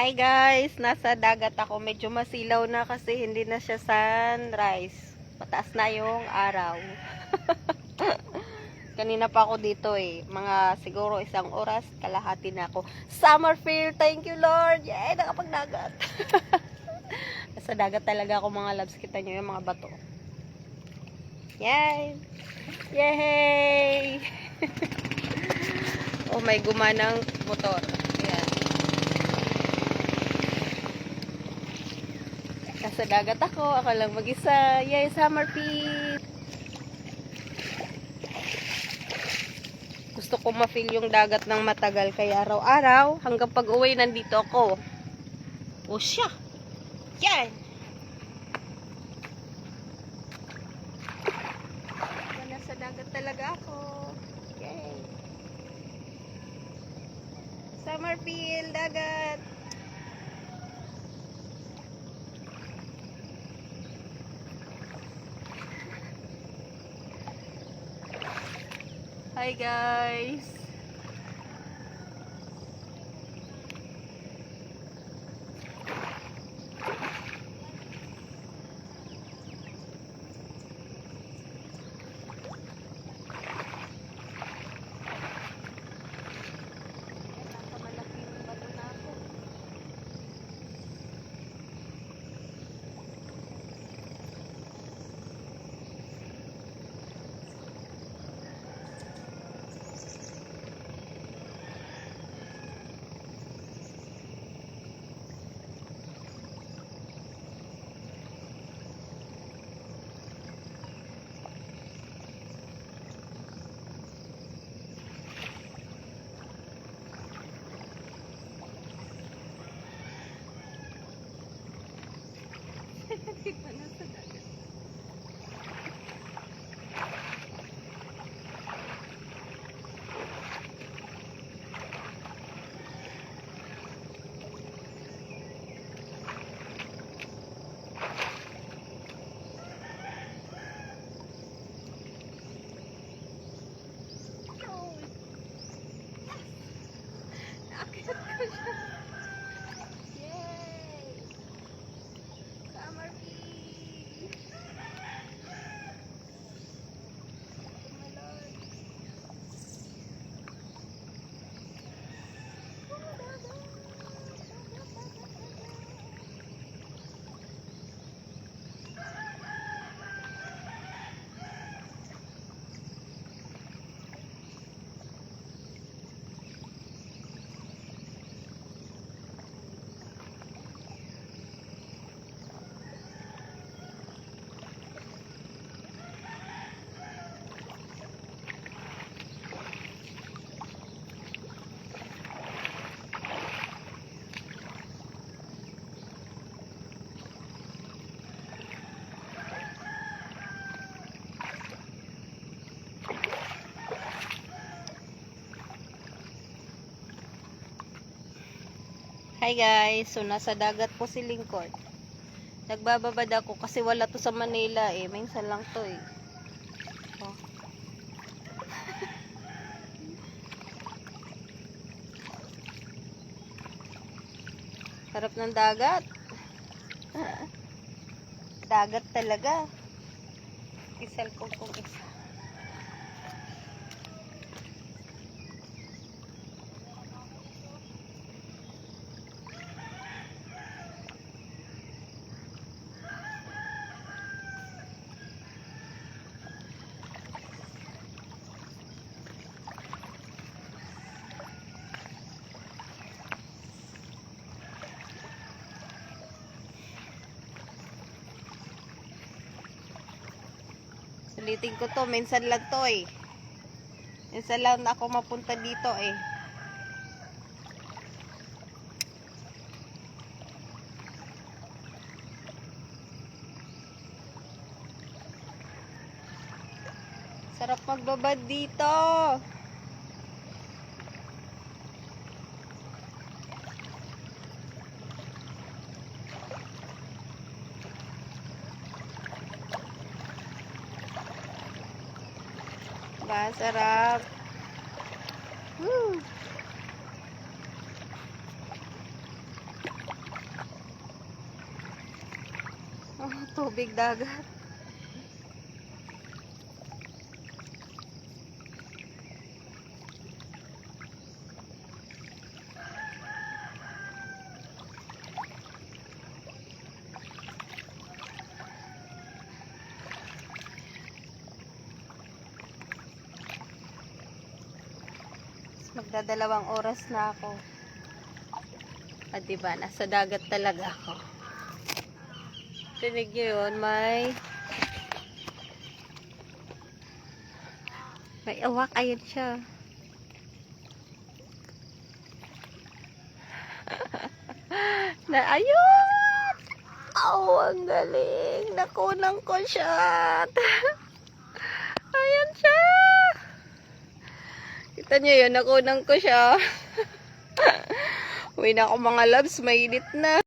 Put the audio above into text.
Hi guys, nasa dagat ako. Medyo masilaw na kasi hindi na siya sunrise. Mataas na yung araw. Kanina pa ako dito eh. Mga siguro isang oras, kalahati na ako. Summerfield, thank you Lord! Yay, nakapagdagat. Nasa dagat talaga ako mga loves. Kita nyo yung mga bato. Yay! Yay! oh, may gumanang motor. Nasa dagat ako. Ako lang mag-isa. Yay, summer feet! Gusto ko ma-feel yung dagat ng matagal. Kaya araw-araw, hanggang pag-uwi, nandito ako. O siya! Yan! Nasa dagat talaga ako. Yay! Summerfield, dagat! Hi guys! Hi guys, so nasa dagat po si Lingkod. Nagbababad ako kasi wala to sa Manila eh. Minsan lang to eh. Oh. Sarap ng dagat. dagat talaga. I-cellphone kong isa. Sulitin ko to, minsan lang to eh. Minsan lang ako mapunta dito eh. Sarap magbabad dito. Diba? Sarap. Oh, tubig dagat. Magdadalawang oras na ako. At diba, nasa dagat talaga ako. Tinig nyo yun, may... May awak, ayun siya. na, ayun! Oh, ang galing! Nakunang ko siya! Ayan siya! Kita nyo yun, nakunang ko siya. Uwi na ako mga loves, mainit na.